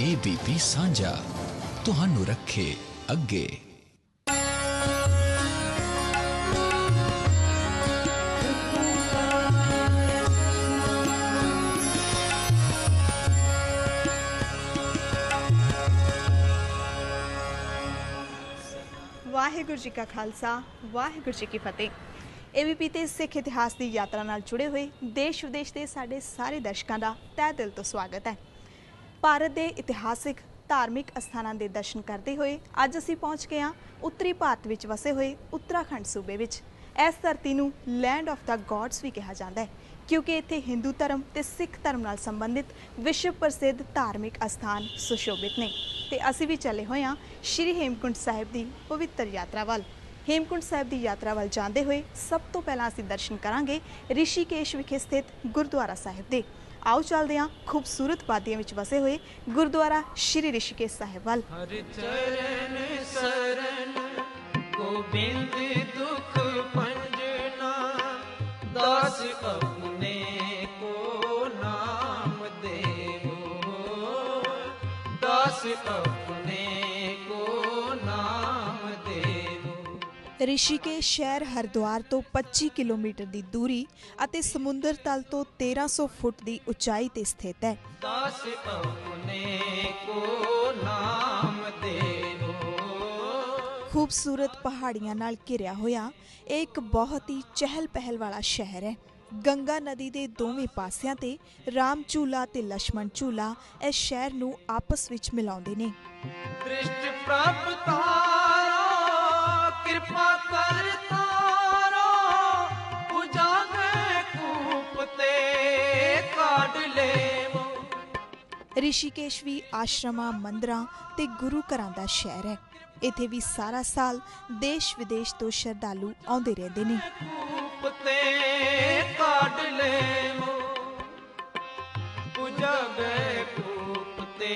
ABP ਸਾਂਝਾ, ਤੁਹਾਨੂੰ ਰੱਖੇ ਅੱਗੇ। ਵਾਹਿਗੁਰੂ ਜੀ ਕਾ ਖਾਲਸਾ, ਵਾਹਿਗੁਰੂ ਜੀ ਕੀ ਫਤਿਹ। ਏਬੀਪੀ ਤੇ ਸਿੱਖ ਇਤਿਹਾਸ ਦੀ ਯਾਤਰਾ ਨਾਲ ਜੁੜੇ ਹੋਏ ਦੇਸ਼ ਵਿਦੇਸ਼ ਦੇ ਸਾਡੇ ਸਾਰੇ ਦਰਸ਼ਕਾਂ ਦਾ ਤਹਿ ਦਿਲ ਤੋਂ ਸਵਾਗਤ ਹੈ। ਭਾਰਤ ਦੇ ਇਤਿਹਾਸਿਕ ਧਾਰਮਿਕ ਅਸਥਾਨਾਂ ਦੇ ਦਰਸ਼ਨ ਕਰਦੇ ਹੋਏ ਅੱਜ ਅਸੀਂ ਪਹੁੰਚ ਗਏ ਹਾਂ ਉੱਤਰੀ ਭਾਰਤ ਵਿੱਚ ਵਸੇ ਹੋਏ ਉੱਤਰਾਖੰਡ ਸੂਬੇ ਵਿੱਚ। ਇਸ ਧਰਤੀ ਨੂੰ ਲੈਂਡ ਆਫ ਦਾ ਗੋਡਸ ਵੀ ਕਿਹਾ ਜਾਂਦਾ ਹੈ, ਕਿਉਂਕਿ ਇੱਥੇ ਹਿੰਦੂ ਧਰਮ ਤੇ ਸਿੱਖ ਧਰਮ ਨਾਲ ਸੰਬੰਧਿਤ ਵਿਸ਼ਵ ਪ੍ਰਸਿੱਧ ਧਾਰਮਿਕ ਅਸਥਾਨ ਸੁਸ਼ੋਭਿਤ ਨੇ। ਤੇ ਅਸੀਂ ਵੀ ਚੱਲੇ ਹੋਏ ਹਾਂ ਸ਼੍ਰੀ ਹੇਮਕੁੰਟ ਸਾਹਿਬ ਦੀ ਪਵਿੱਤਰ ਯਾਤਰਾ ਵੱਲ। ਹੇਮਕੁੰਟ ਸਾਹਿਬ ਦੀ ਯਾਤਰਾ ਵੱਲ ਜਾਂਦੇ ਹੋਏ ਸਭ ਤੋਂ ਪਹਿਲਾਂ ਅਸੀਂ ਦਰਸ਼ਨ ਕਰਾਂਗੇ ਰਿਸ਼ੀਕੇਸ਼ ਵਿਖੇ ਸਥਿਤ ਗੁਰਦੁਆਰਾ ਸਾਹਿਬ ਦੇ। ਆਓ ਚੱਲਦੇ ਹਾਂ ਖੂਬਸੂਰਤ ਵਾਦੀਆਂ ਵਿੱਚ ਵਸੇ ਹੋਏ ਗੁਰਦੁਆਰਾ ਸ਼੍ਰੀ ਰਿਸ਼ੀਕੇਸ਼ ਸਾਹਿਬ ਵੱਲ। ਹਰ ਚਰਨ ਸਰਨ, ਗੋਬਿੰਦ ਦੁਖ ਭੰਜਨਾ ਦਾਸ ਆਪਣੇ ਕੋ ਨਾਮ ਦੇਵੋ। ਦਾਸ ਆਪਣੇ ਰਿਸ਼ੀਕੇਸ਼ ਸ਼ਹਿਰ ਹਰਦੁਆਰ ਤੋਂ 25 ਕਿਲੋਮੀਟਰ ਦੀ ਦੂਰੀ ਅਤੇ ਸਮੁੰਦਰ ਤਲ ਤੋਂ 1300 ਫੁੱਟ ਦੀ ਉਚਾਈ ਤੇ ਸਥਿਤ ਹੈ। ਖੂਬਸੂਰਤ ਪਹਾੜੀਆਂ ਨਾਲ ਘਿਰਿਆ ਹੋਇਆ ਇਹ ਇੱਕ ਬਹੁਤ ਹੀ ਚਹਿਲ ਪਹਿਲ ਵਾਲਾ ਸ਼ਹਿਰ ਹੈ। ਗੰਗਾ ਨਦੀ ਦੇ ਦੋਵੇਂ ਪਾਸਿਆਂ ਤੇ ਰਾਮ ਝੂਲਾ ਤੇ ਲక్ష్మణ ਝੂਲਾ ਇਸ ਸ਼ਹਿਰ ਨੂੰ ਆਪਸ ਵਿੱਚ ਮਿਲਾਉਂਦੇ ਨੇ। ਦ੍ਰਿਸ਼ਟ ਪ੍ਰਾਪਤਾ ਕਿਰਪਾ ਕਰ ਤਾਰਾ ਉਜਾਗੇ ਕੂਪ ਤੇ ਕਾਢ ਲੈਵੋ। ਰਿਸ਼ੀਕੇਸ਼ ਵੀ ਆਸ਼ਰਮਾਂ ਮੰਦਰਾਂ ਤੇ ਗੁਰੂ ਘਰਾਂ ਦਾ ਸ਼ਹਿਰ ਹੈ। ਇੱਥੇ ਵੀ ਸਾਰਾ ਸਾਲ ਦੇਸ਼ ਵਿਦੇਸ਼ ਤੋਂ ਸ਼ਰਧਾਲੂ ਆਉਂਦੇ ਰਹਿੰਦੇ ਨੇ। ਕੂਪ ਤੇ ਕਾਢ ਲੈਵੋ। ਉਜਾਗੇ ਕੂਪ ਤੇ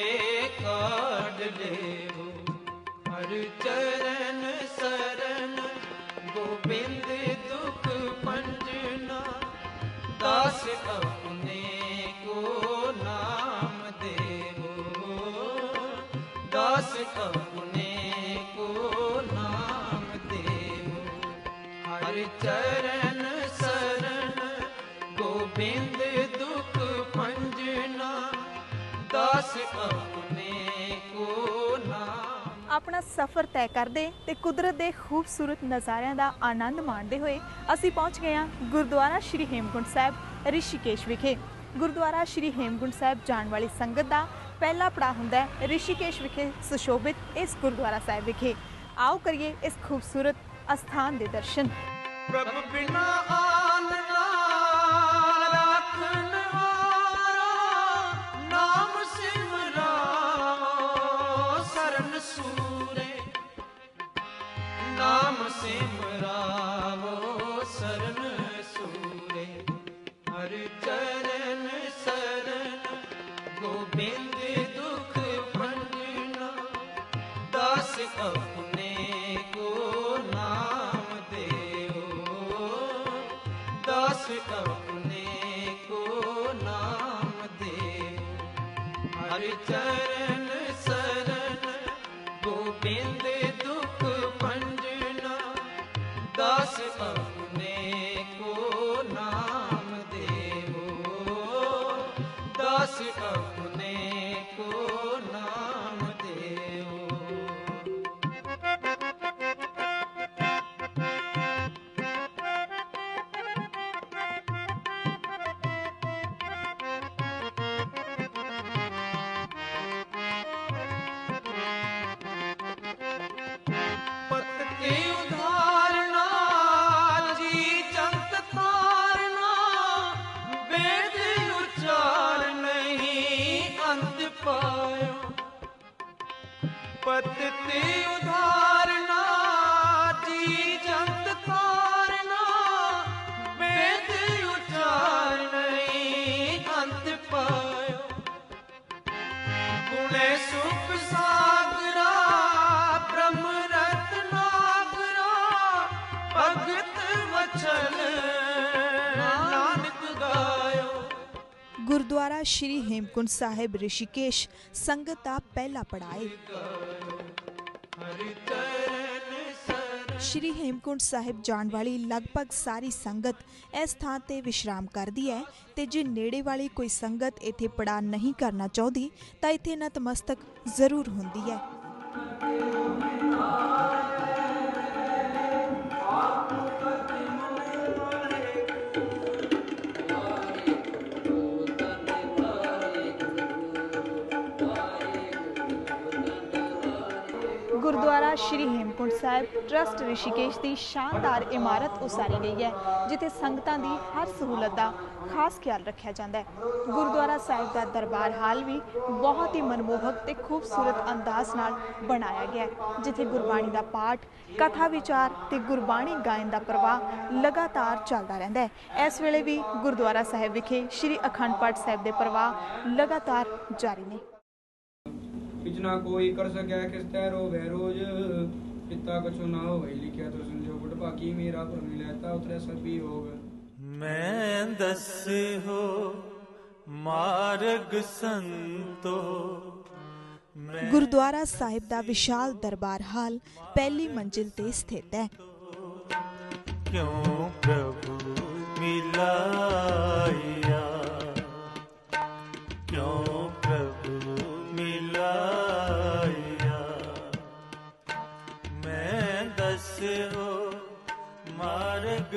ਦਾਸ ਆਪਣੇ ਕੋ ਨਾਮ ਆਪਣਾ ਸਫ਼ਰ ਤੈਅ ਕਰਦੇ ਤੇ ਕੁਦਰਤ ਦੇ ਖੂਬਸੂਰਤ ਨਜ਼ਾਰਿਆਂ ਦਾ ਆਨੰਦ ਮਾਣਦੇ ਹੋਏ ਅਸੀਂ ਪਹੁੰਚ ਗਏ ਹਾਂ ਗੁਰਦੁਆਰਾ ਸ਼੍ਰੀ ਹੇਮਕੁੰਟ ਸਾਹਿਬ ਰਿਸ਼ੀਕੇਸ਼ ਵਿਖੇ। ਗੁਰਦੁਆਰਾ ਸ਼੍ਰੀ ਹੇਮਕੁੰਟ ਸਾਹਿਬ ਜਾਣ ਵਾਲੀ ਸੰਗਤ ਦਾ ਪਹਿਲਾ ਪੜਾਅ ਹੁੰਦਾ ਹੈ ਰਿਸ਼ੀਕੇਸ਼ ਵਿਖੇ ਸੁਸ਼ੋਭਿਤ ਇਸ ਗੁਰਦੁਆਰਾ ਸਾਹਿਬ ਵਿਖੇ। ਆਓ ਕਰੀਏ ਇਸ ਖੂਬਸੂਰਤ ਅਸਥਾਨ ਦੇ ਦਰਸ਼ਨ। ਪ੍ਰਭ ਬਿਨਾ ਆਨ ਪਤ ਤੇ ਉਧਾਰਨਾ ਜੀ ਜੰਤ ਤਾਰਨਾ ਵੇਦ ਉਚਾਰ ਨਹੀਂ ਅੰਤ ਪਾਇਓ ਗੁਣੇ ਸੁਖ ਸਾਗਰਾ ਬ੍ਰਹਮ ਰਤਨਾਗਰਾ ਭਗਤ ਵਚਨ ਨਾਨਕ ਗਾਇਓ ਗੁਰਦੁਆਰਾ ਸ਼੍ਰੀ ਹੇਮਕੁੰਟ ਸਾਹਿਬ ਰਿਸ਼ੀਕੇਸ਼ ਸੰਗਤ ਦਾ ਪਹਿਲਾ ਪੜਾਅ ਸ਼੍ਰੀ ਹੇਮਕੁੰਟ ਸਾਹਿਬ ਜਾਣ ਵਾਲੀ ਲਗਭਗ ਸਾਰੀ ਸੰਗਤ ਇਸ ਥਾਂ ਤੇ ਵਿਸ਼ਰਾਮ ਕਰਦੀ ਹੈ ਤੇ ਜੇ ਨੇੜੇ ਵਾਲੀ ਕੋਈ ਸੰਗਤ ਇੱਥੇ ਪੜਾ ਨਹੀਂ ਕਰਨਾ ਚਾਹੁੰਦੀ ਤਾਂ ਇੱਥੇ ਨਤਮਸਤਕ ਜ਼ਰੂਰ ਹੁੰਦੀ ਹੈ। ਗੁਰਦੁਆਰਾ ਸ਼੍ਰੀ ਹੇਮਕੁੰਟ ਸਾਹਿਬ, ਟਰਸਟ ਰਿਸ਼ੀਕੇਸ਼ ਦੀ ਸ਼ਾਨਦਾਰ ਇਮਾਰਤ ਉਸਾਰੀ ਗਈ ਹੈ, ਜਿੱਥੇ ਸੰਗਤਾਂ ਦੀ ਹਰ ਸਹੂਲਤ ਦਾ ਖਾਸ ਖਿਆਲ ਰੱਖਿਆ ਜਾਂਦਾ ਹੈ। ਗੁਰਦੁਆਰਾ ਸਾਹਿਬ ਦਾ ਦਰਬਾਰ ਹਾਲ ਵੀ ਬਹੁਤ ਹੀ ਮਨਮੋਹਕ ਤੇ ਖੂਬਸੂਰਤ ਅੰਦਾਜ਼ ਨਾਲ ਬਣਾਇਆ ਗਿਆ ਹੈ, ਜਿੱਥੇ ਗੁਰਬਾਣੀ ਦਾ ਪਾਠ, ਕਥਾ ਵਿਚਾਰ ਤੇ ਗੁਰਬਾਣੀ ਗਾਇਨ ਦਾ ਪ੍ਰਵਾਹ ਲਗਾਤਾਰ ਚੱਲਦਾ ਰਹਿੰਦਾ ਹੈ। ਇਸ ਵੇਲੇ ਵੀ ਗੁਰਦੁਆਰਾ ਸਾਹਿਬ ਵਿਖੇ ਸ਼੍ਰੀ ਅਖੰਡ ਪਾਠ ਸਾਹਿਬ ਦੇ ਪ੍ਰਵਾਹ ਲਗਾਤਾਰ ਜਾਰੀ ਨੇ। ਨਾ ਕੋਈ ਕਰ ਸਕਿਆ ਕਿਸ ਤੈ ਰੋਵੇ ਰੋਜ। ਪਿਤਾ ਕਛੁ ਨਾ ਹੋਈ ਲਿਖਿਆ ਤੁਰ ਸੰਜੋਗ ਭਾਗੀ ਮੇਰਾ ਪਰ ਮਿਲੈਤਾ ਉਤਰੇ ਸਭੀ ਹੋਗ ਮੈਂ ਦੱਸਿਓ ਮਾਰਗ ਸੰਤੋ। ਗੁਰਦੁਆਰਾ ਸਾਹਿਬ ਦਾ ਵਿਸ਼ਾਲ ਦਰਬਾਰ ਹਾਲ ਪਹਿਲੀ ਮੰਜ਼ਿਲ ਤੇ ਸਥਿਤ ਹੈ। ਕਿਉਂ ਪ੍ਰਭੂ ਮਿਲਾਇਆ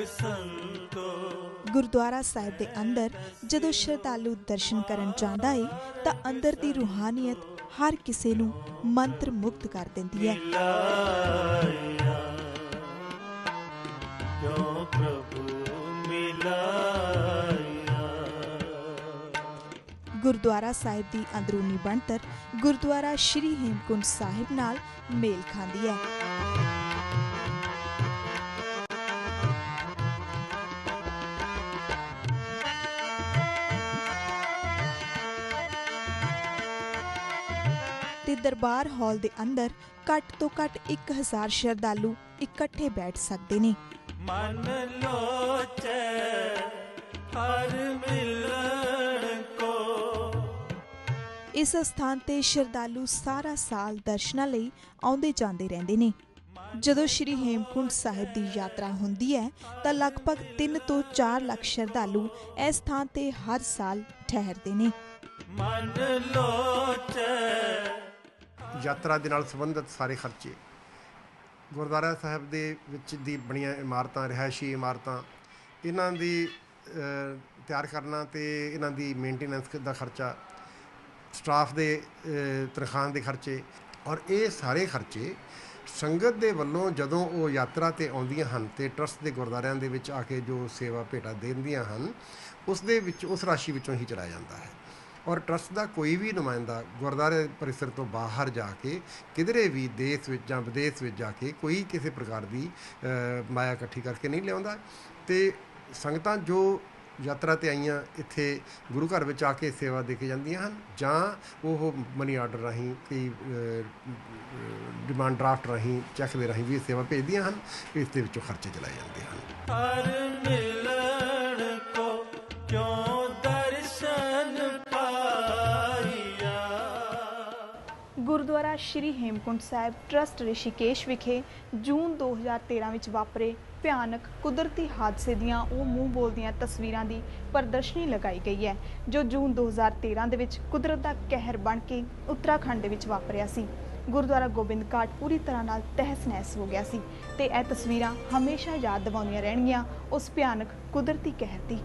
ਸੰਤੋ। ਗੁਰਦੁਆਰਾ ਸਾਹਿਬ ਦੇ ਅੰਦਰ ਜਦੋਂ ਸ਼ਰਧਾਲੂ ਦਰਸ਼ਨ ਕਰਨ ਜਾਂਦਾ ਏ ਤਾਂ ਅੰਦਰ ਦੀ ਰੂਹਾਨੀਅਤ ਹਰ ਕਿਸੇ ਨੂੰ ਮੰਤਰ ਮੁਗਧ ਕਰ ਦਿੰਦੀ ਹੈ। ਮਿਲਾਇਆ। ਕਿਉਂ ਪ੍ਰਭੂ ਮਿਲਾਇਆ? ਗੁਰਦੁਆਰਾ ਸਾਹਿਬ ਦੀ ਅੰਦਰੂਨੀ ਬਣਤਰ ਗੁਰਦੁਆਰਾ ਸ਼੍ਰੀ ਹੇਮਕੁੰਟ ਸਾਹਿਬ ਨਾਲ ਮੇਲ ਖਾਂਦੀ ਹੈ। ਦਰਬਾਰ ਹਾਲ ਦੇ ਅੰਦਰ ਘੱਟ ਤੋਂ ਘੱਟ 1000 ਸ਼ਰਧਾਲੂ ਇਕੱਠੇ ਬੈਠ ਸਕਦੇ ਨੇ। ਮਨ ਲੋਚੈ ਹਰ ਮਿਲਣ ਕੋ। ਇਸ ਸਥਾਨ ਤੇ ਸ਼ਰਧਾਲੂ ਸਾਰਾ ਸਾਲ ਦਰਸ਼ਨਾਂ ਲਈ ਆਉਂਦੇ ਜਾਂਦੇ ਰਹਿੰਦੇ ਨੇ। ਜਦੋਂ ਸ਼੍ਰੀ ਹੇਮਕੁੰਟ ਸਾਹਿਬ ਦੀ ਯਾਤਰਾ ਹੁੰਦੀ ਹੈ ਤਾਂ ਲਗਭਗ 3 ਤੋਂ 4 ਲੱਖ ਸ਼ਰਧਾਲੂ ਇਸ ਥਾਂ ਤੇ ਹਰ ਸਾਲ ਠਹਿਰਦੇ ਨੇ। ਮਨ ਲੋਚੈ ਯਾਤਰਾ ਦੇ ਨਾਲ ਸੰਬੰਧਿਤ ਸਾਰੇ ਖਰਚੇ। ਗੁਰਦੁਆਰਾ ਸਾਹਿਬ ਦੇ ਵਿੱਚ ਦੀ ਬਣੀਆਂ ਇਮਾਰਤਾਂ ਰਿਹਾਇਸ਼ੀ ਇਮਾਰਤਾਂ ਇਹਨਾਂ ਦੀ ਤਿਆਰ ਕਰਨਾ ਤੇ ਇਹਨਾਂ ਦੀ ਮੇਨਟੇਨੈਂਸ ਦਾ ਖਰਚਾ ਸਟਾਫ ਦੇ ਅ, ਤਨਖਾਹਾਂ ਦੇ ਖਰਚੇ ਔਰ ਇਹ ਸਾਰੇ ਖਰਚੇ ਸੰਗਤ ਦੇ ਵੱਲੋਂ ਜਦੋਂ ਉਹ ਯਾਤਰਾ ਤੇ ਆਉਂਦੀਆਂ ਹਨ ਤੇ ਟਰਸਟ ਦੇ ਗੁਰਦੁਆਰਿਆਂ ਦੇ ਵਿੱਚ ਆ ਕੇ ਜੋ ਸੇਵਾ ਭੇਟਾ ਦਿੰਦੀਆਂ ਹਨ ਉਸ ਦੇ ਵਿੱਚ ਉਸ ਰਾਸ਼ੀ ਵਿੱਚੋਂ ਹੀ ਚਲਾਇਆ ਜਾਂਦਾ ਹੈ। ਔਰ ਟਰਸਟ ਦਾ ਕੋਈ ਵੀ ਨੁਮਾਇੰਦਾ ਗੁਰਦੁਆਰੇ ਪਰਿਸਰ ਤੋਂ ਬਾਹਰ ਜਾ ਕੇ, ਕਿਧਰੇ ਵੀ ਦੇਸ਼ ਵਿੱਚ ਜਾਂ ਵਿਦੇਸ਼ ਵਿੱਚ ਜਾ ਕੇ ਕੋਈ ਕਿਸੇ ਪ੍ਰਕਾਰ ਦੀ ਮਾਇਆ ਇਕੱਠੀ ਕਰਕੇ ਨਹੀਂ ਲਿਆਉਂਦਾ। ਤੇ ਸੰਗਤਾਂ ਜੋ ਯਾਤਰਾ ਤੇ ਆਈਆਂ, ਇੱਥੇ ਗੁਰੂ ਘਰ ਵਿੱਚ ਆ ਕੇ ਸੇਵਾ ਦੇ ਕੇ ਜਾਂਦੀਆਂ ਹਨ ਜਾਂ ਉਹ ਮਨੀ ਆਰਡਰ ਰਾਹੀਂ ਕਈ ਡਿਮਾਂਡ ਡਰਾਫਟ ਰਾਹੀਂ ਚੈੱਕ ਦੇ ਰਾਹੀਂ ਵੀ ਸੇਵਾ ਭੇਜਦੀਆਂ ਹਨ, ਇਸ ਦੇ ਵਿੱਚੋਂ ਖਰਚੇ ਚਲਾਏ ਜਾਂਦੇ ਹਨ। ਹਰ ਮਿਲਣ ਕੋ ਕਿਉਂ ਗੁਰਦੁਆਰਾ ਸ਼੍ਰੀ ਹੇਮਕੁੰਟ ਸਾਹਿਬ ਟਰਸਟ ਰਿਸ਼ੀਕੇਸ਼ ਵਿਖੇ ਜੂਨ 2013 ਵਿੱਚ ਵਾਪਰੇ ਭਿਆਨਕ ਕੁਦਰਤੀ ਹਾਦਸੇ ਦੀਆਂ ਉਹ ਮੂੰਹ ਬੋਲਦੀਆਂ ਤਸਵੀਰਾਂ ਦੀ ਪ੍ਰਦਰਸ਼ਨੀ ਲਗਾਈ ਗਈ ਹੈ, ਜੋ ਜੂਨ 2013 ਦੇ ਵਿੱਚ ਕੁਦਰਤ ਦਾ ਕਹਿਰ ਬਣ ਕੇ ਉੱਤਰਾਖੰਡ ਦੇ ਵਿੱਚ ਵਾਪਰਿਆ ਸੀ। ਗੁਰਦੁਆਰਾ ਗੋਬਿੰਦ ਘਾਟ ਪੂਰੀ ਤਰ੍ਹਾਂ ਨਾਲ ਤਹਿਸ-ਨਹਿਸ ਹੋ ਗਿਆ ਸੀ ਤੇ ਇਹ ਤਸਵੀਰਾਂ ਹਮੇਸ਼ਾ ਯਾਦ ਦਿਵਾਉਂਦੀਆਂ ਰਹਿਣਗੀਆਂ ਉਸ ਭਿਆਨਕ ਕੁਦਰਤੀ ਕਹਿਰ ਦੀ।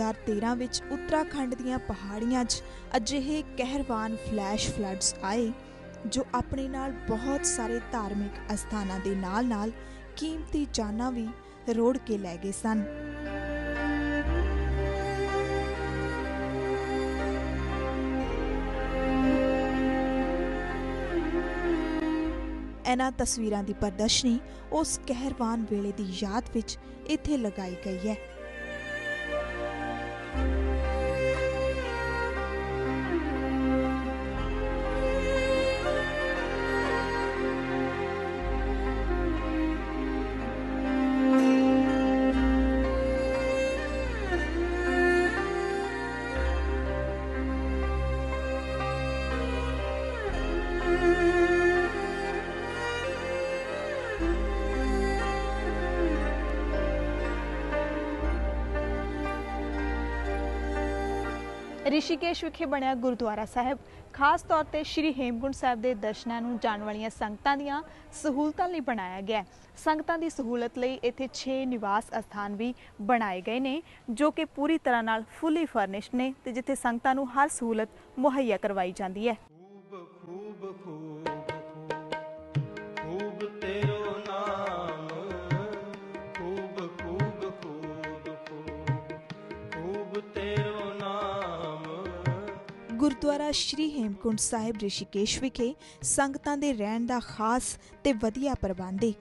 2013 ਵਿੱਚ ਉੱਤਰਾਖੰਡ ਦੀਆਂ ਪਹਾੜੀਆਂ 'ਚ ਅਜਿਹੇ ਕਹਿਰਵਾਨ ਫਲੈਸ਼ ਫਲੱਡਸ ਆਏ, ਜੋ ਆਪਣੇ ਨਾਲ ਬਹੁਤ ਸਾਰੇ ਧਾਰਮਿਕ ਅਸਥਾਨਾਂ ਦੇ ਨਾਲ-ਨਾਲ ਕੀਮਤੀ ਜਾਨਾਂ ਵੀ ਰੋੜ ਕੇ ਲੈ ਗਏ ਸਨ। ਇਹਨਾਂ ਤਸਵੀਰਾਂ ਦੀ ਪ੍ਰਦਰਸ਼ਨੀ ਉਸ ਕਹਿਰਵਾਨ ਵੇਲੇ ਦੀ ਯਾਦ ਵਿੱਚ ਇੱਥੇ ਲਗਾਈ ਗਈ ਹੈ। ਰਿਸ਼ੀਕੇਸ਼ ਵਿਖੇ ਬਣਿਆ ਗੁਰਦੁਆਰਾ ਸਾਹਿਬ। ਖਾਸ ਤੌਰ ਤੇ ਸ੍ਰੀ ਹੇਮਕੁੰਟ ਸਾਹਿਬ ਦੇ ਦਰਸ਼ਨਾਂ ਨੂੰ ਜਾਣ ਵਾਲੀਆਂ ਸੰਗਤਾਂ ਦੀਆਂ ਸਹੂਲਤਾਂ ਲਈ ਬਣਾਇਆ ਗਿਆ। ਹੈ ਸੰਗਤਾਂ ਦੀ ਸਹੂਲਤ ਲਈ ਇੱਥੇ 6 ਨਿਵਾਸ ਅਸਥਾਨ ਵੀ ਬਣਾਏ ਗਏ ਨੇ, ਜੋ ਕਿ ਪੂਰੀ ਤਰ੍ਹਾਂ ਨਾਲ ਫੁੱਲੀ ਫਰਨਿਸ਼ਡ ਨੇ ਤੇ ਜਿੱਥੇ ਸੰਗਤਾਂ ਨੂੰ ਹਰ ਸਹੂਲਤ ਮੁਹੱਈਆ ਕਰਵਾਈ ਜਾਂਦੀ ਹੈ। ਗੁਰਦੁਆਰਾ ਸ਼੍ਰੀ ਹੇਮਕੁੰਟ ਸਾਹਿਬ ਰਿਸ਼ੀਕੇਸ਼ ਵਿਖੇ ਸੰਗਤਾਂ ਦੇ ਰਹਿਣ ਦਾ ਖਾਸ ਤੇ ਵਧੀਆ ਪ੍ਰਬੰਧ ਹੈ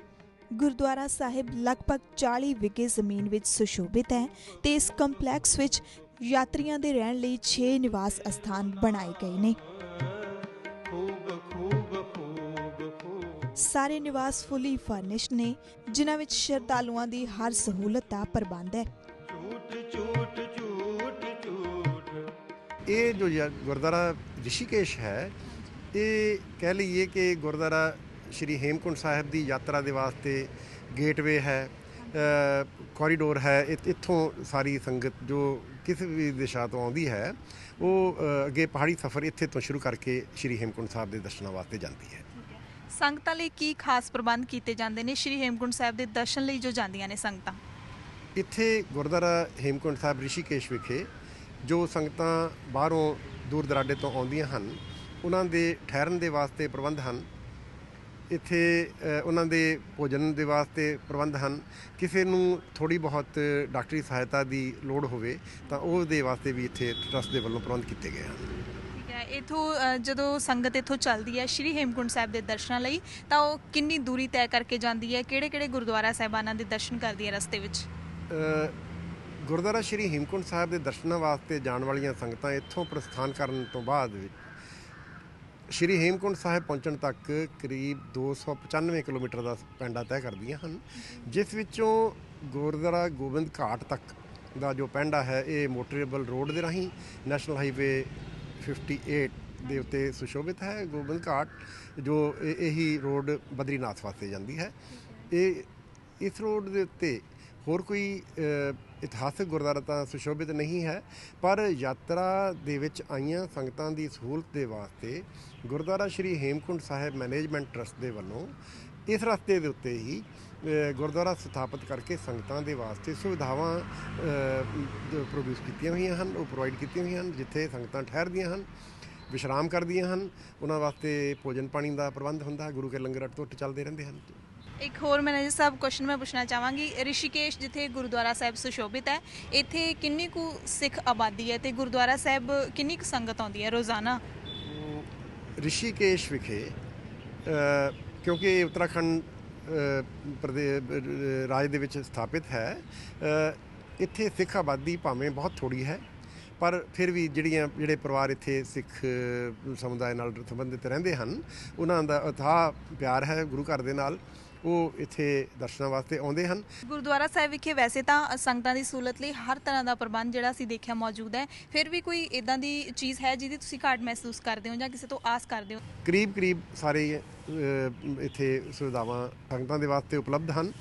ਗੁਰਦੁਆਰਾ ਸਾਹਿਬ ਲਗਭਗ 40 ਵਿਗੇ ਜ਼ਮੀਨ ਵਿੱਚ ਸੁਸ਼ੋਭਿਤ ਹੈ ਤੇ ਇਸ ਕੰਪਲੈਕਸ ਵਿੱਚ ਯਾਤਰੀਆਂ ਦੇ ਰਹਿਣ ਲਈ 6 ਨਿਵਾਸ ਅਸਥਾਨ ਬਣਾਏ ਗਏ ਨੇ। ਸਾਰੇ ਨਿਵਾਸ ਫੁੱਲੀ ਫਰਨਿਸ਼ਡ ਨੇ, ਜਿਨ੍ਹਾਂ ਵਿੱਚ ਸ਼ਰਧਾਲੂਆਂ ਦੀ ਹਰ ਸਹੂਲਤ ਦਾ ਪ੍ਰਬੰਧ ਹੈ। ਇਹ ਜੋ ਗੁਰਦੁਆਰਾ ਰਿਸ਼ੀਕੇਸ਼ ਹੈ ਇਹ ਕਹਿ ਲਈਏ ਕਿ ਗੁਰਦੁਆਰਾ ਸ਼੍ਰੀ ਹੇਮਕੁੰਟ ਸਾਹਿਬ ਦੀ ਯਾਤਰਾ ਦੇ ਵਾਸਤੇ ਗੇਟਵੇ ਹੈ ਕੋਰੀਡੋਰ ਹੈ ਇੱਥੋਂ ਸਾਰੀ ਸੰਗਤ ਜੋ ਕਿਸੇ ਵੀ ਦਿਸ਼ਾ ਤੋਂ ਆਉਂਦੀ ਹੈ ਉਹ ਅੱਗੇ ਪਹਾੜੀ ਸਫ਼ਰ ਇੱਥੇ ਤੋਂ ਸ਼ੁਰੂ ਕਰਕੇ ਸ਼੍ਰੀ ਹੇਮਕੁੰਟ ਸਾਹਿਬ ਦੇ ਦਰਸ਼ਨਾਂ ਵਾਸਤੇ ਜਾਂਦੀ ਹੈ। ਸੰਗਤਾਂ ਲਈ ਕੀ ਖਾਸ ਪ੍ਰਬੰਧ ਕੀਤੇ ਜਾਂਦੇ ਨੇ ਸ਼੍ਰੀ ਹੇਮਕੁੰਟ ਸਾਹਿਬ ਦੇ ਦਰਸ਼ਨ ਲਈ ਜੋ ਜਾਂਦੀਆਂ ਨੇ ਸੰਗਤਾਂ? ਇੱਥੇ ਗੁਰਦੁਆਰਾ ਹੇਮਕੁੰਟ ਸਾਹਿਬ ਰਿਸ਼ੀਕੇਸ਼ ਵਿਖੇ ਜੋ ਸੰਗਤਾਂ ਬਾਹਰੋਂ ਦੂਰ ਦਰਾਡੇ ਤੋਂ ਆਉਂਦੀਆਂ ਹਨ ਉਹਨਾਂ ਦੇ ਠਹਿਰਨ ਦੇ ਵਾਸਤੇ ਪ੍ਰਬੰਧ ਹਨ ਇੱਥੇ ਉਹਨਾਂ ਦੇ ਭੋਜਨ ਦੇ ਵਾਸਤੇ ਪ੍ਰਬੰਧ ਹਨ। ਕਿਸੇ ਨੂੰ ਥੋੜੀ ਬਹੁਤ ਡਾਕਟਰੀ ਸਹਾਇਤਾ ਦੀ ਲੋੜ ਹੋਵੇ ਤਾਂ ਉਸ ਦੇ ਵਾਸਤੇ ਵੀ ਇੱਥੇ ਟਰਸਟ ਦੇ ਵੱਲੋਂ ਪ੍ਰਬੰਧ ਕੀਤੇ ਗਏ ਹਨ। ਠੀਕ ਹੈ ਇਥੋਂ ਜਦੋਂ ਸੰਗਤ ਇਥੋਂ ਚੱਲਦੀ ਹੈ ਸ਼੍ਰੀ ਹੇਮਕੁੰਟ ਸਾਹਿਬ ਦੇ ਦਰਸ਼ਨਾਂ ਲਈ ਤਾਂ ਉਹ ਕਿੰਨੀ ਦੂਰੀ ਤੈਅ ਕਰਕੇ ਜਾਂਦੀ ਹੈ? ਕਿਹੜੇ ਕਿਹੜੇ ਗੁਰਦੁਆਰਾ ਸਾਹਿਬਾਨਾਂ ਦੇ ਦਰਸ਼ਨ ਕਰਦੀ ਹੈ ਰਸਤੇ ਵਿੱਚ? ਗੁਰਦੁਆਰਾ ਸ਼੍ਰੀ ਹੇਮਕੁੰਟ ਸਾਹਿਬ ਦੇ ਦਰਸ਼ਨਾਂ ਵਾਸਤੇ ਜਾਣ ਵਾਲੀਆਂ ਸੰਗਤਾਂ ਇੱਥੋਂ ਪ੍ਰਸਥਾਨ ਕਰਨ ਤੋਂ ਬਾਅਦ ਸ਼੍ਰੀ ਹੇਮਕੁੰਟ ਸਾਹਿਬ ਪਹੁੰਚਣ ਤੱਕ ਕਰੀਬ 295 ਕਿਲੋਮੀਟਰ ਦਾ ਪੈਂਡਾ ਤੈਅ ਕਰਦੀਆਂ ਹਨ। ਜਿਸ ਵਿੱਚੋਂ ਗੁਰਦੁਆਰਾ ਗੋਬਿੰਦ ਘਾਟ ਤੱਕ ਦਾ ਜੋ ਪੈਂਡਾ ਹੈ, ਇਹ ਮੋਟਰੇਬਲ ਰੋਡ ਦੇ ਰਾਹੀਂ ਨੈਸ਼ਨਲ ਹਾਈਵੇ 58 ਦੇ ਉੱਤੇ ਸੁਸ਼ੋਭਿਤ ਹੈ। ਗੋਬਿੰਦ ਘਾਟ ਜੋ ਇਹੀ ਰੋਡ ਬਦਰੀਨਾਥ ਵਾਸਤੇ ਜਾਂਦੀ ਹੈ। ਇਹ ਇਸ ਰੋਡ ਦੇ ਉੱਤੇ ਹੋਰ ਕੋਈ ਇਤਿਹਾਸਕ ਗੁਰਦੁਆਰਾ ਤਾਂ ਸੁਸ਼ੋਭਿਤ ਨਹੀਂ ਹੈ, ਪਰ ਯਾਤਰਾ ਦੇ ਵਿੱਚ ਆਈਆਂ ਸੰਗਤਾਂ ਦੀ ਸਹੂਲਤ ਦੇ ਵਾਸਤੇ ਗੁਰਦੁਆਰਾ ਸ਼੍ਰੀ ਹੇਮਕੁੰਟ ਸਾਹਿਬ ਮੈਨੇਜਮੈਂਟ ਟਰਸਟ ਦੇ ਵੱਲੋਂ ਇਸ ਰਸਤੇ ਦੇ ਉੱਤੇ ਹੀ ਗੁਰਦੁਆਰਾ ਸਥਾਪਿਤ ਕਰਕੇ ਸੰਗਤਾਂ ਦੇ ਵਾਸਤੇ ਸੁਵਿਧਾਵਾਂ ਪ੍ਰੋਡਿਊਸ ਕੀਤੀਆਂ ਹੋਈਆਂ ਹਨ, ਉਹ ਪ੍ਰੋਵਾਈਡ ਕੀਤੀਆਂ ਹੋਈਆਂ ਹਨ, ਜਿੱਥੇ ਸੰਗਤਾਂ ਠਹਿਰਦੀਆਂ ਹਨ, ਵਿਸ਼ਰਾਮ ਕਰਦੀਆਂ ਹਨ, ਉਹਨਾਂ ਵਾਸਤੇ ਭੋਜਨ ਪਾਣੀ ਦਾ ਪ੍ਰਬੰਧ ਹੁੰਦਾ ਹੈ ਗੁਰੂ ਕੇ ਲੰਗਰ ਅੱਟ ਤੋਂ ਚੱਲਦੇ ਰਹਿੰਦੇ ਹਨ। ਇੱਕ ਹੋਰ ਮੈਨੇਜਰ ਸਾਹਿਬ ਕੁਐਸਚਨ ਮੈਂ ਪੁੱਛਣਾ ਚਾਹਾਂਗੀ। ਰਿਸ਼ੀਕੇਸ਼, ਜਿੱਥੇ ਗੁਰਦੁਆਰਾ ਸਾਹਿਬ ਸੁਸ਼ੋਭਿਤ ਹੈ, ਇੱਥੇ ਕਿੰਨੀ ਕੁ ਸਿੱਖ ਆਬਾਦੀ ਹੈ ਤੇ ਗੁਰਦੁਆਰਾ ਸਾਹਿਬ ਕਿੰਨੀ ਕੁ ਸੰਗਤ ਆਉਂਦੀ ਹੈ? ਰੋਜ਼ਾਨਾ। ਰਿਸ਼ੀਕੇਸ਼ ਵਿਖੇ ਕਿਉਂਕਿ ਉੱਤਰਾਖੰਡ ਪ੍ਰਦੇ ਰਾਜ ਦੇ ਵਿੱਚ ਸਥਾਪਿਤ ਹੈ ਇੱਥੇ ਸਿੱਖ ਆਬਾਦੀ ਭਾਵੇਂ ਬਹੁਤ ਥੋੜੀ ਹੈ, ਪਰ ਫਿਰ ਵੀ ਜਿਹੜੀਆਂ, ਜਿਹੜੇ ਪਰਿਵਾਰ ਇੱਥੇ ਸਿੱਖ ਸਮੁਦਾਇ ਨਾਲ ਸੰਬੰਧਿਤ ਰਹਿੰਦੇ ਹਨ, ਉਹਨਾਂ ਦਾ ਅਥਾਹ ਪਿਆਰ ਹੈ ਗੁਰੂ ਘਰ ਦੇ ਨਾਲ। ਉਹ ਇੱਥੇ ਦਰਸ਼ਨਾਂ ਵਾਸਤੇ ਆਉਂਦੇ ਹਨ। ਗੁਰਦੁਆਰਾ ਸਾਹਿਬ ਵਿਖੇ ਵੈਸੇ ਤਾਂ ਸੰਗਤਾਂ ਦੀ ਸਹੂਲਤ ਲਈ ਹਰ ਤਰ੍ਹਾਂ ਦਾ ਪ੍ਰਬੰਧ ਜਿਹੜਾ ਅਸੀਂ ਦੇਖਿਆ ਮੌਜੂਦ ਹੈ। ਫਿਰ ਵੀ ਕੋਈ ਇਦਾਂ ਦੀ ਚੀਜ਼ ਹੈ ਜਿਹਦੀ ਤੁਸੀਂ ਘਾਟ ਮਹਿਸੂਸ ਕਰਦੇ ਹੋ ਜਾਂ ਕਿਸੇ ਤੋਂ ਆਸ ਕਰਦੇ ਹੋ? ਕਰੀਬ ਕਰੀਬ ਸਾਰੇ ਇੱਥੇ ਸੁਵਿਧਾਵਾਂ ਸੰਗਤਾਂ ਦੇ ਵਾਸਤੇ ਉਪਲਬਧ ਹਨ।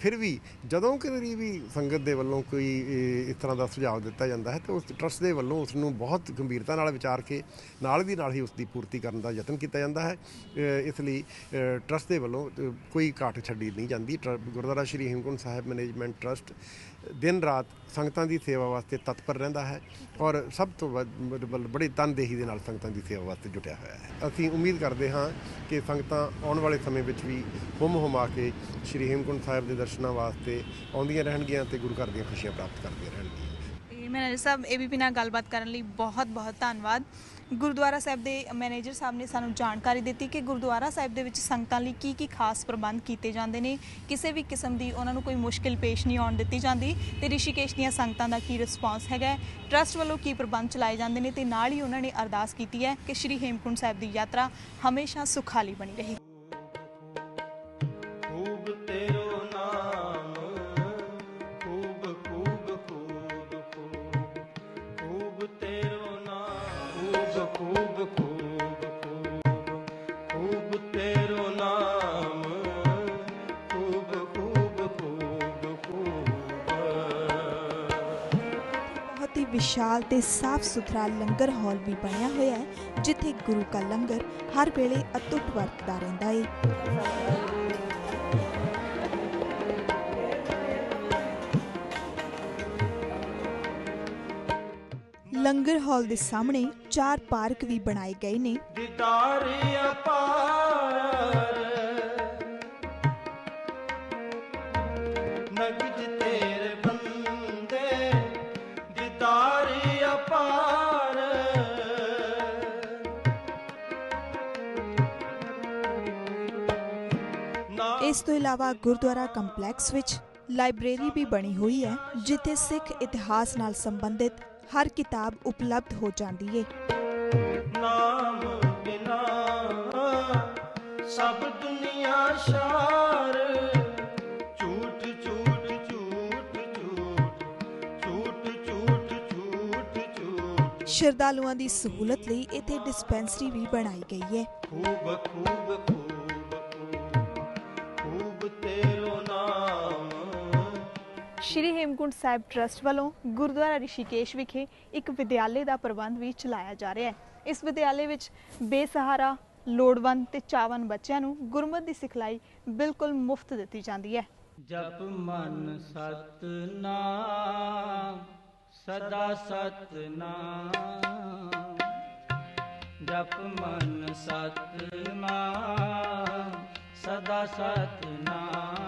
ਫਿਰ ਵੀ ਜਦੋਂ ਕਦੀ ਵੀ ਸੰਗਤ ਦੇ ਵੱਲੋਂ ਕੋਈ ਇਸ ਤਰ੍ਹਾਂ ਦਾ ਸੁਝਾਅ ਦਿੱਤਾ ਜਾਂਦਾ ਹੈ, ਤਾਂ ਉਸ ਟਰਸਟ ਦੇ ਵੱਲੋਂ ਉਸ ਨੂੰ ਬਹੁਤ ਗੰਭੀਰਤਾ ਨਾਲ ਵਿਚਾਰ ਕੇ ਨਾਲ ਦੀ ਨਾਲ ਹੀ ਉਸ ਦੀ ਪੂਰਤੀ ਕਰਨ ਦਾ ਯਤਨ ਕੀਤਾ ਜਾਂਦਾ ਹੈ। ਇਸ ਲਈ ਟਰਸਟ ਦੇ ਵੱਲੋਂ ਕੋਈ ਘਾਟ ਛੱਡੀ ਨਹੀਂ ਜਾਂਦੀ। ਟਰ- ਗੁਰਦੁਆਰਾ ਸ਼੍ਰੀ ਹੇਮਕੁੰਟ ਸਾਹਿਬ ਮੈਨੇਜਮੈਂਟ ਟਰਸਟ ਦਿਨ ਰਾਤ ਸੰਗਤਾਂ ਦੀ ਸੇਵਾ ਵਾਸਤੇ ਤਤਪਰ ਰਹਿੰਦਾ ਹੈ ਔਰ ਸਭ ਤੋਂ ਵੱਧ ਮਤਲਬ ਬੜੀ ਤਨਦੇਹੀ ਦੇ ਨਾਲ ਸੰਗਤਾਂ ਦੀ ਸੇਵਾ ਵਾਸਤੇ ਜੁਟਿਆ ਹੋਇਆ ਹੈ। ਅਸੀਂ ਉਮੀਦ ਕਰਦੇ ਹਾਂ ਕਿ ਸੰਗਤਾਂ ਆਉਣ ਵਾਲੇ ਸਮੇਂ ਵਿੱਚ ਵੀ ਹੁਮ ਹੁਮਾ ਕੇ ਸ਼੍ਰੀ ਹੇਮਕੁੰਟ ਸਾਹਿਬ ਦੇ ਦਰਸ਼ਨਾਂ ਵਾਸਤੇ ਆਉਂਦੀਆਂ ਰਹਿਣਗੀਆਂ ਤੇ ਗੁਰੂ ਘਰ ਦੀਆਂ ਖੁਸ਼ੀਆਂ ਪ੍ਰਾਪਤ ਕਰਦੀਆਂ ਰਹਿਣਗੀਆਂ। ਤੇ ਮੈਨੇਜਰ ਸਾਹਿਬ ਏਬੀਪੀ ਨਾਲ ਗੱਲਬਾਤ ਕਰਨ ਲਈ ਬਹੁਤ ਬਹੁਤ ਧੰਨਵਾਦ। ਗੁਰਦੁਆਰਾ ਸਾਹਿਬ ਦੇ ਮੈਨੇਜਰ ਸਾਹਿਬ ਨੇ ਸਾਨੂੰ ਜਾਣਕਾਰੀ ਦਿੱਤੀ ਕਿ ਗੁਰਦੁਆਰਾ ਸਾਹਿਬ ਦੇ ਵਿੱਚ ਸੰਗਤਾਂ ਲਈ ਕੀ ਕੀ ਖਾਸ ਪ੍ਰਬੰਧ ਕੀਤੇ ਜਾਂਦੇ ਨੇ ਕਿਸੇ ਵੀ ਕਿਸਮ ਦੀ ਉਹਨਾਂ ਨੂੰ ਕੋਈ ਮੁਸ਼ਕਿਲ ਪੇਸ਼ ਨਹੀਂ ਆਉਣ ਦਿੱਤੀ ਜਾਂਦੀ ਤੇ ਰਿਸ਼ੀਕੇਸ਼ ਦੀਆਂ ਸੰਗਤਾਂ ਦਾ ਕੀ ਰਿਸਪਾਂਸ ਹੈਗਾ ਹੈ, ਟਰਸਟ ਵੱਲੋਂ ਕੀ ਪ੍ਰਬੰਧ ਚਲਾਏ ਜਾਂਦੇ ਨੇ ਤੇ ਨਾਲ ਹੀ ਉਹਨਾਂ ਨੇ ਅਰਦਾਸ ਕੀਤੀ ਹੈ ਕਿ ਸ਼੍ਰੀ ਹੇਮਕੁੰਟ ਸਾਹਿਬ ਦੀ ਯਾਤਰਾ ਹਮੇਸ਼ਾ ਸੁਖਾਲੀ ਬਣੀ ਰਹੇ। ਤੇ ਸਾਫ਼ ਸੁਥਰਾ ਲੰਗਰ ਹਾਲ ਵੀ ਬਣਿਆ ਹੋਇਆ ਹੈ, ਜਿੱਥੇ ਗੁਰੂ ਕਾ ਲੰਗਰ ਹਰ ਵੇਲੇ ਅਤੁੱਟ ਵਰਤਦਾ ਰਹਿੰਦਾ ਹੈ ਲੰਗਰ ਹਾਲ ਦੇ ਸਾਹਮਣੇ ਚਾਰ ਪਾਰਕ ਵੀ ਬਣਾਏ ਗਏ ਨੇ। ਦੀਦਾਰ ਅਪਾਰ ਇਲਾਵਾ ਗੁਰਦੁਆਰਾ ਕੰਪਲੈਕਸ ਵਿੱਚ ਲਾਇਬ੍ਰੇਰੀ ਵੀ ਬਣੀ ਹੋਈ ਹੈ ਜਿੱਥੇ ਸਿੱਖ ਇਤਿਹਾਸ ਨਾਲ ਸੰਬੰਧਿਤ ਹਰ ਕਿਤਾਬ ਉਪਲਬਧ ਹੋ ਜਾਂਦੀ ਹੈ ਨਾਮ ਬਿਨਾ ਸਭ ਦੁਨੀਆ ਸ਼ਾਰ। ਝੂਠ ਝੂਠ ਝੂਠ ਝੂਠ ਝੂਠ ਝੂਠ ਝੂਠ ਸ਼ਰਧਾਲੂਆਂ ਦੀ ਸਹੂਲਤ ਲਈ ਇੱਥੇ ਡਿਸਪੈਂਸਰੀ ਵੀ ਬਣਾਈ ਗਈ ਹੈ। ਖੂਬ ਖੂਬ। ਸ਼੍ਰੀ ਹੇਮਕੁੰਟ ਸਾਹਿਬ ਟਰਸਟ ਵੱਲੋਂ ਗੁਰਦੁਆਰਾ ਰਿਸ਼ੀਕੇਸ਼ ਵਿਖੇ ਇੱਕ ਵਿਦਿਆਲੇ ਦਾ ਪ੍ਰਬੰਧ ਵੀ ਚਲਾਇਆ ਜਾ ਰਿਹਾ ਹੈ। ਇਸ ਵਿਦਿਆਲੇ ਵਿੱਚ ਬੇਸਹਾਰਾ, ਲੋੜਵੰਦ ਤੇ ਚਾਹਵਾਨ ਬੱਚਿਆਂ ਨੂੰ ਗੁਰਮਤ ਦੀ ਸਿਖਲਾਈ ਬਿਲਕੁਲ ਮੁਫਤ ਦਿੱਤੀ ਜਾਂਦੀ ਹੈ। ਜਪ ਮਨ ਸਤਨਾਮ, ਸਦਾ ਸਤਨਾਮ। ਜਪ ਮਨ ਸਤਨਾਮ, ਸਦਾ ਸਤਨਾਮ।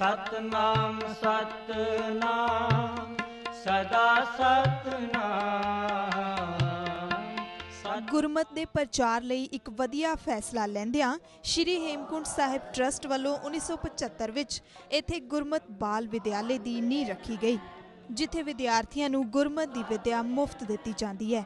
ਸਤਨਾਮ ਸਤਨਾਮ, ਸਦਾ ਸਤਨਾਮ। ਗੁਰਮਤ ਦੇ ਪ੍ਰਚਾਰ ਲਈ ਇੱਕ ਵਧੀਆ ਫੈਸਲਾ ਲੈਂਦਿਆਂ ਸ਼੍ਰੀ ਹੇਮਕੁੰਟ ਸਾਹਿਬ ਟਰਸਟ ਵੱਲੋਂ 1975 ਵਿੱਚ ਇੱਥੇ ਗੁਰਮਤ ਬਾਲ ਵਿਦਿਆਲੇ ਦੀ ਨੀਂਹ ਰੱਖੀ ਗਈ, ਜਿੱਥੇ ਵਿਦਿਆਰਥੀਆਂ ਨੂੰ ਗੁਰਮਤ ਦੀ ਵਿਦਿਆ ਮੁਫਤ ਦਿੱਤੀ ਜਾਂਦੀ ਹੈ।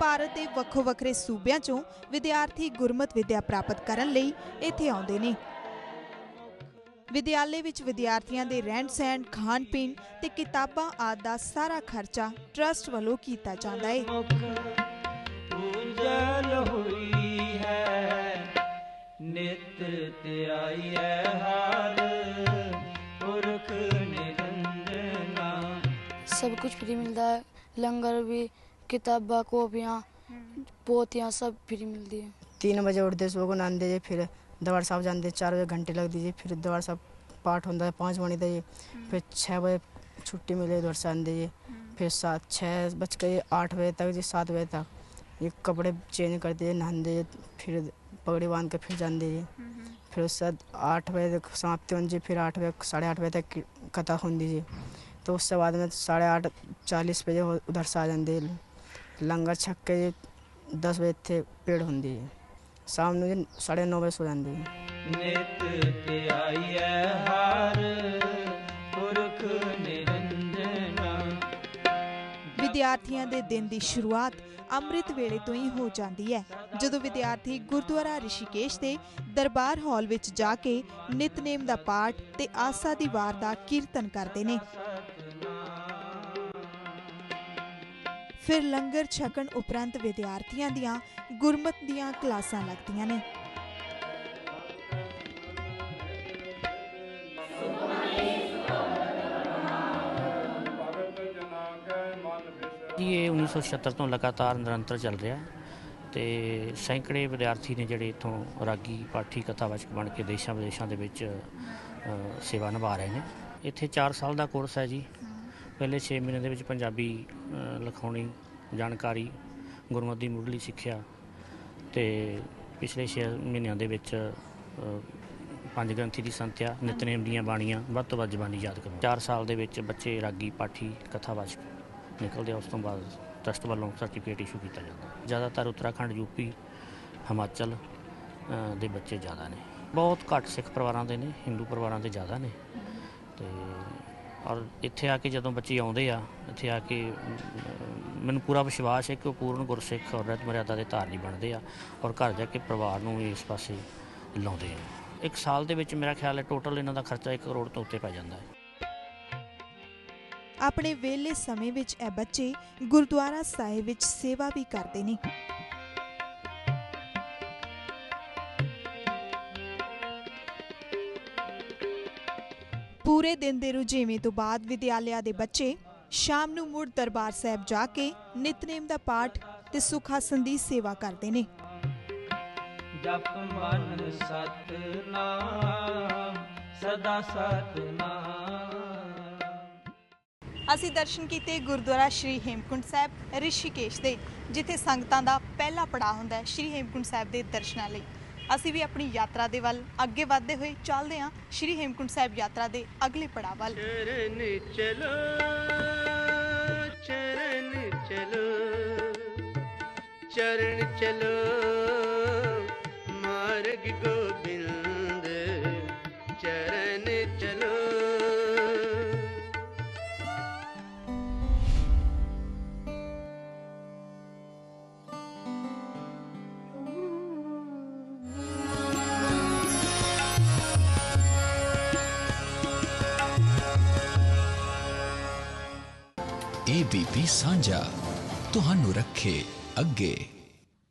ਭਾਰਤ ਦੇ ਵੱਖੋ ਵੱਖਰੇ ਸੂਬਿਆਂ ਚੋਂ ਵਿਦਿਆਰਥੀ ਗੁਰਮਤ ਵਿਦਿਆ ਪ੍ਰਾਪਤ ਕਰਨ ਲਈ ਇੱਥੇ ਆਉਂਦੇ ਨੇ। ਵਿਦਿਆਲੇ ਵਿੱਚ ਵਿਦਿਆਰਥੀਆਂ ਦੇ ਰਹਿਣ ਸਹਿਣ ਖਾਣ ਪੀਣ ਤੇ ਕਿਤਾਬਾਂ ਆਦਿ ਦਾ ਸਾਰਾ ਖਰਚਾ ਟਰਸਟ ਵੱਲੋਂ ਕੀਤਾ ਜਾਂਦਾ ਹੈ ਮੁਖ ਉਜਲ ਹੋਈ ਹੈ, ਨਿਤ ਪੁਰਖ ਨਿਰੰਜਨਾ सब कुछ फ्री मिलता है। लंगर भी, किताबा, कॉपियाँ, पोतियाँ सब फ्री मिलती है। तीन बजे उठते सुबह को नहाते जी फिर दवार साहब जाते चार बजे घंटे लग दीजिए, फिर दवार साहब पाठ होता है पाँच बजे जी फिर छः बजे छुट्टी मिले दवार से आते जी फिर सात छः बज के आठ बजे तक जी, सात बजे तक ये कपड़े चेंज कर जी नहाते जी फिर पगड़ी बाँध के फिर जान दीजिए। फिर उसके बाद आठ बजे तक समाप्ति होती जी फिर आठ बजे, साढ़े आठ बजे तक कथा होती जी तो उससे बाद में साढ़े आठ चालीस बजे हो- उधर से आ जाते जी लंगर छक के जी दस बजे थे पेड़ होंदी जी शाम ਨੂੰ ਜੀ 9:30 ਵਜੇ ਸੋ ਜਾਂਦੀ ਜੀ ਨਿਤ ਧਿਆਈ ਹੈ ਹਰ ਪੁਰਖ ਨਿਰੰਜਨਾ ਵਿਦਿਆਰਥੀਆਂ ਦੇ ਦਿਨ ਦੀ ਸ਼ੁਰੂਆਤ ਅੰਮ੍ਰਿਤ ਵੇਲੇ ਤੋਂ ਹੀ ਹੋ ਜਾਂਦੀ ਹੈ ਜਦੋਂ ਵਿਦਿਆਰਥੀ ਗੁਰਦੁਆਰਾ ਰਿਸ਼ੀਕੇਸ਼ ਦੇ ਦਰਬਾਰ ਹਾਲ ਵਿੱਚ ਜਾ ਕੇ ਨਿਤਨੇਮ ਦਾ ਪਾਠ ਤੇ ਆਸਾ ਦੀ ਵਾਰ ਦਾ ਕੀਰਤਨ ਕਰਦੇ ਨੇ ਫਿਰ ਲੰਗਰ ਛਕਣ ਉਪਰੰਤ ਵਿਦਿਆਰਥੀਆਂ ਦੀਆਂ ਗੁਰਮਤ ਦੀਆਂ ਕਲਾਸਾਂ ਲੱਗਦੀਆਂ ਨੇ। ਜੀ, ਇਹ 1976 ਤੋਂ ਲਗਾਤਾਰ ਨਿਰੰਤਰ ਚੱਲ ਰਿਹਾ ਹੈ ਤੇ ਸੈਂਕੜੇ ਵਿਦਿਆਰਥੀ ਨੇ ਜਿਹੜੇ ਇੱਥੋਂ ਰਾਗੀ ਪਾਠੀ ਕਥਾਵਾਚਕ ਬਣ ਕੇ ਦੇਸ਼ਾਂ ਵਿਦੇਸ਼ਾਂ ਦੇ ਵਿੱਚ ਸੇਵਾ ਨਿਭਾ ਰਹੇ ਨੇ। ਇੱਥੇ 4 ਸਾਲ ਦਾ ਕੋਰਸ ਹੈ ਜੀ। ਪਹਿਲੇ 6 ਮਹੀਨੇ ਦੇ ਵਿੱਚ ਪੰਜਾਬੀ ਲਿਖਾਉਣੀ ਜਾਣਕਾਰੀ ਗੁਰਮਤਿ ਦੀ ਮੁੱਢਲੀ ਸਿੱਖਿਆ ਤੇ ਪਿਛਲੇ 6 ਮਹੀਨਿਆਂ ਦੇ ਵਿੱਚ ਪੰਜ ਗ੍ਰੰਥੀ ਦੀ ਸੰਥਿਆ, ਨਿਤਨੇਮ ਦੀਆਂ ਬਾਣੀਆਂ ਵੱਧ ਤੋਂ ਵੱਧ ਜ਼ਬਾਨੀ ਯਾਦ ਕਰੋ। 4 ਸਾਲ ਦੇ ਵਿੱਚ ਬੱਚੇ ਰਾਗੀ ਪਾਠੀ ਕਥਾਵਾਚਕ ਨਿਕਲਦੇ ਆ, ਉਸ ਤੋਂ ਬਾਅਦ ਟਰਸਟ ਵੱਲੋਂ ਸਰਟੀਫਿਕੇਟ ਇਸ਼ੂ ਕੀਤਾ ਜਾਂਦਾ। ਜ਼ਿਆਦਾਤਰ ਉੱਤਰਾਖੰਡ, ਯੂਪੀ, ਹਿਮਾਚਲ ਦੇ ਬੱਚੇ ਜ਼ਿਆਦਾ ਨੇ। ਬਹੁਤ ਘੱਟ ਸਿੱਖ ਪਰਿਵਾਰਾਂ ਦੇ ਨੇ, ਹਿੰਦੂ ਪਰਿਵਾਰਾਂ ਦੇ ਜ਼ਿਆਦਾ ਨੇ ਤੇ ਔਰ ਇੱਥੇ ਆ ਕੇ ਜਦੋਂ ਬੱਚੇ ਆਉਂਦੇ ਆ, ਇੱਥੇ ਆ ਕੇ, ਮੈਨੂੰ ਪੂਰਾ ਵਿਸ਼ਵਾਸ ਹੈ ਕਿ ਉਹ ਪੂਰਨ ਗੁਰਸਿੱਖ ਔਰ ਰਹਿਤ ਮਰਿਆਦਾ ਦੇ ਧਾਰਨੀ ਬਣਦੇ ਆ ਔਰ ਘਰ ਜਾ ਕੇ ਪਰਿਵਾਰ ਨੂੰ ਵੀ ਇਸ ਪਾਸੇ ਲਾਉਂਦੇ ਆ। ਇੱਕ ਸਾਲ ਦੇ ਵਿੱਚ ਮੇਰਾ ਖਿਆਲ ਹੈ ਟੋਟਲ ਇਹਨਾਂ ਦਾ ਖਰਚਾ 1 ਕਰੋੜ ਤੋਂ ਉੱਤੇ ਪੈ ਜਾਂਦਾ ਹੈ। ਆਪਣੇ ਵਿਹਲੇ ਸਮੇਂ ਵਿੱਚ ਇਹ ਬੱਚੇ ਗੁਰਦੁਆਰਾ ਸਾਹਿਬ ਵਿੱਚ ਸੇਵਾ ਵੀ ਕਰਦੇ ਨੇ। ਪੂਰੇ ਦਿਨ ਦੇ ਰੁਝੇਵੇਂ ਤੋਂ ਬਾਅਦ ਵਿਦਿਆਲਿਆ ਦੇ ਬੱਚੇ ਸ਼ਾਮ ਨੂੰ ਮੁੜ ਦਰਬਾਰ ਸਾਹਿਬ ਜਾ ਕੇ ਨਿਤਨੇਮ ਦਾ ਪਾਠ ਤੇ ਸੁਖਾਸਨ ਦੀ ਸੇਵਾ ਕਰਦੇ ਨੇ। ਜਪ ਮਨ ਸਤਨਾਮ ਸਦਾ ਸਤਨਾਮ। ਅਸੀਂ ਦਰਸ਼ਨ ਕੀਤੇ ਗੁਰਦੁਆਰਾ ਸ਼੍ਰੀ ਹੇਮਕੁੰਟ ਸਾਹਿਬ ਰਿਸ਼ੀਕੇਸ਼ ਦੇ ਜਿੱਥੇ ਸੰਗਤਾਂ ਦਾ ਪਹਿਲਾ ਪੜਾਅ ਹੁੰਦਾ ਹੈ ਸ਼੍ਰੀ ਹੇਮਕੁੰਟ ਸਾਹਿਬ ਦੇ ਦਰਸ਼ਨਾਂ ਲਈ। ਅਸੀਂ ਵੀ ਆਪਣੀ ਯਾਤਰਾ ਦੇ ਵੱਲ ਅੱਗੇ ਵਧਦੇ ਹੋਏ ਚੱਲਦੇ ਹਾਂ। ਸ਼੍ਰੀ ਹੇਮਕੁੰਟ ਸਾਹਿਬ ਯਾਤਰਾ ਦੇ ਅਗਲੇ ਪੜਾਅ ਵੱਲ। ਚਰਨ ਚਲੋ ਚਰਨ ਚਲੋ। ਚਰਨ ਚਲੋ, ਮਾਰਗ ਗੋਬਿੰਦ। ਸਾਂਝਾ ਤੁਹਾਨੂੰ ਰੱਖੇ ਅੱਗੇ।